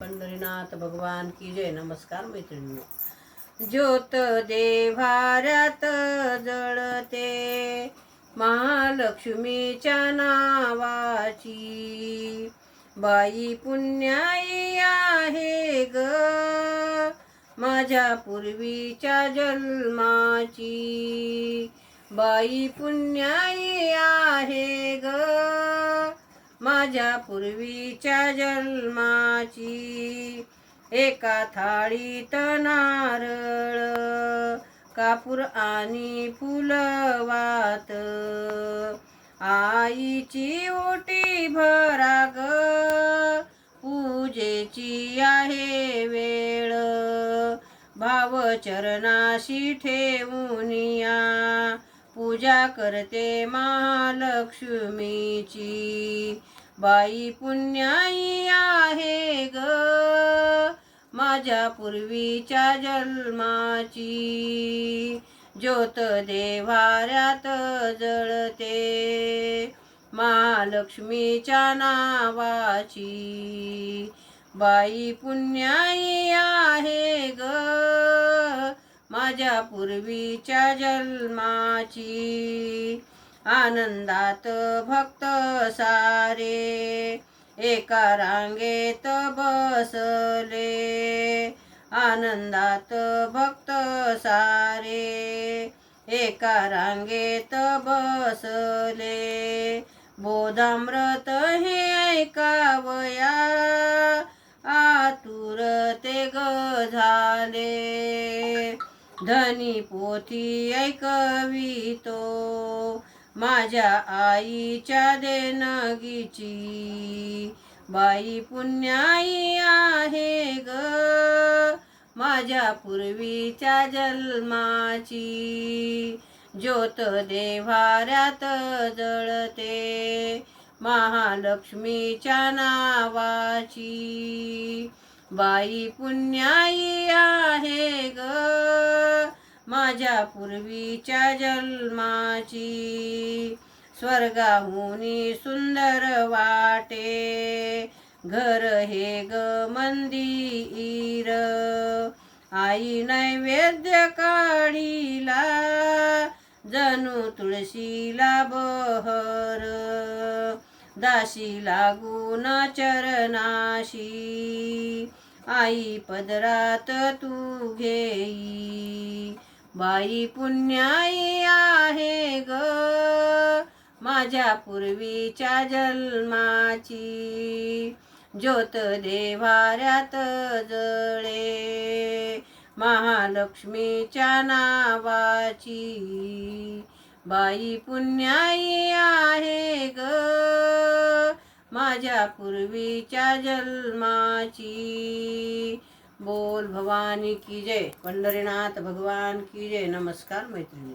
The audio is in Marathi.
पंढरीनाथ भगवान की जय. नमस्कार मैत्रिणी ज्योत देव्हाऱ्यात जळते महालक्ष्मीच्या नावाची. बाई पुण्याई आहे ग माझ्या पूर्वीच्या जन्माची. बाई पुण्याई आहे ग माझ्या पूर्वीच्या जन्माची एका थाळीत नारळ कापूर आणि फुलवात आईची ओटी भराग पूजेची आहे वेळ. भावचरणाशी ठेवून या पूजा करते महालक्ष्मीची. बाई पुण्याई आहे ग. माझ्या पूर्वीच्या जन्माची. ज्योत देव्हाऱ्यात जळते महालक्ष्मीच्या नावाची. बाई पुण्याई आहे ग. माझ्या पूर्वीच्या जन्माची. आनंदात भक्त सारे एका रांगेत बसले. आनंदात भक्त सारे एका रांगेत बसले. बोधामृत हे ऐकावया आतुर ते ग झाले. धनी पोथी ऐकवितो. माझ्या आईच्या देणगीची बाई पुण्याई आहे ग. माझ्या पूर्वीच्या जन्माची ज्योत देवाऱ्यात जळते. महालक्ष्मीच्या नावाची बाई पुण्याई आहे ग. माझ्या पूर्वीच्या जन्माची स्वर्गाहुनी सुंदर वाटे. घर हे ग मंदिर. आई नैवेद्य काढीला जणू तुळशीला बहर. दाशी लागून चरणाशी आई पदरात तू घेई. बाई पुण्याई आहे ग. माझ्या पूर्वीच्या जन्माची. ज्योत देवाऱ्यात जळे. महालक्ष्मीच्या नावाची. बाई पुण्याई आहे ग. माझ्या पूर्वीच्या जन्माची. बोल भवानी की जय। पंढरीनाथ भगवान की जय। नमस्कार मैत्रिणी